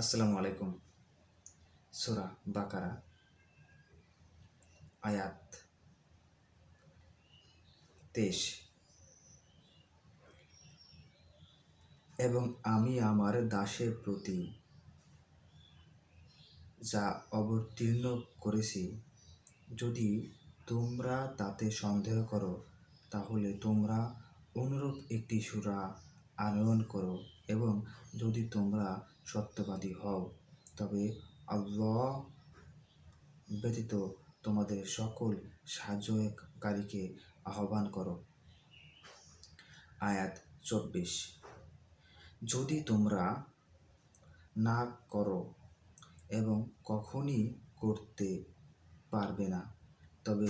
আসসালামু আলাইকুম। সুরা বাকারা, আয়াত তেইশ। এবং আমি আমার দাসের প্রতি যা অবতীর্ণ করেছি, যদি তোমরা তাতে সন্দেহ করো, তাহলে তোমরা অনুরূপ একটি সুরা আনয়ন করো এবং যদি তোমরা সত্যবাদী হও, তবে আল্লাহ ব্যতীত তোমাদের সকল সাহায্যকারীকে আহ্বান করো। আয়াত চব্বিশ। যদি তোমরা না করো এবং কখনই করতে পারবে না, তবে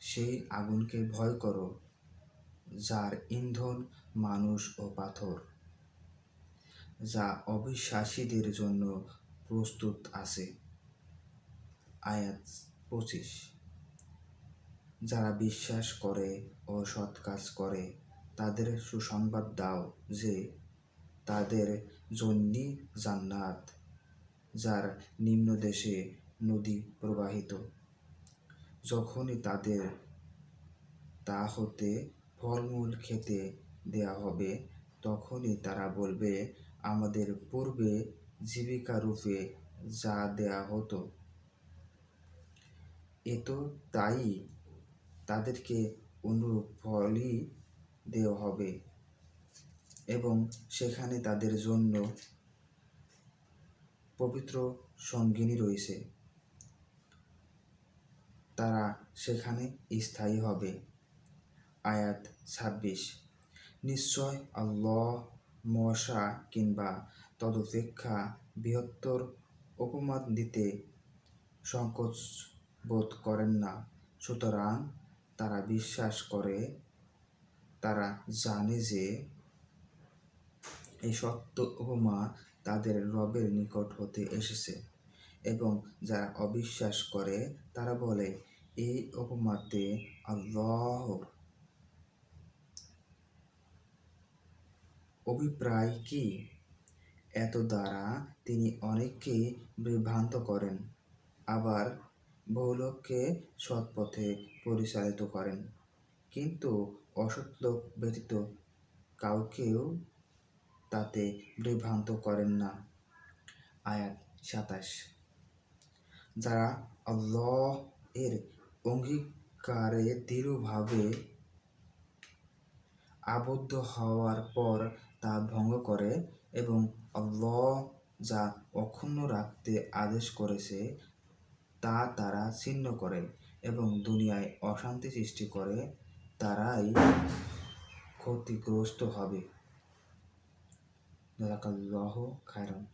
সেই আগুনকে ভয় করো। যার ইন্ধন মানুষ ও পাথর, যা অবিশ্বাসীদের জন্য প্রস্তুত আছে। আয়াত পঁচিশ। যারা বিশ্বাস করে ও সৎ কাজ করে, তাদের সুসংবাদ দাও যে তাদের জন্যই জান্নাত, যার নিম্ন দেশে নদী প্রবাহিত। যখনই তাদের তা হতে ফলমূল খেতে দেয়া হবে, তখনই তারা বলবে, আমাদের পূর্বে জীবিকা রূপে যা দেয়া হতো, এ তো তাই তাদেরকে অনুরূপ ফলই দেওয়া হবে এবং সেখানে তাদের জন্য পবিত্র সঙ্গিনী রয়েছে। তারা সেখানে স্থায়ী হবে। আয়াত ছাব্বিশ। নিশ্চয় আল্লাহ মশা কিংবা তদপেক্ষা বৃহত্তর উপমাদ দিতে সংকোচ বোধ করেন না। সুতরাং তারা বিশ্বাস করে, তারা জানে যে এই সত্য উপমা তাদের রবের নিকট হতে এসেছে এবং যারা অবিশ্বাস করে তারা বলে, এই উপমাতে আল্লাহর অভিপ্রায় কি? এত দ্বারা তিনি অনেককে বিভ্রান্ত করেন, আবার বহুলোককে সৎপথে পরিচালিত করেন। কিন্তু অসৎ লোক ব্যতীত কাউকেও তাতে বিভ্রান্ত করেন না। আয়াত সাতাশ। যারা আল্লাহ এর অঙ্গীকারে দৃঢ়ভাবে আবদ্ধ হওয়ার পর তা ভঙ্গ করে এবং আল্লাহ যা অক্ষুণ্ণ রাখতে আদেশ করেছে, তা তারা ছিন্ন করে এবং দুনিয়ায় অশান্তি সৃষ্টি করে, তারাই ক্ষতিগ্রস্ত হবে। জাকাল্লাহ খায়রান।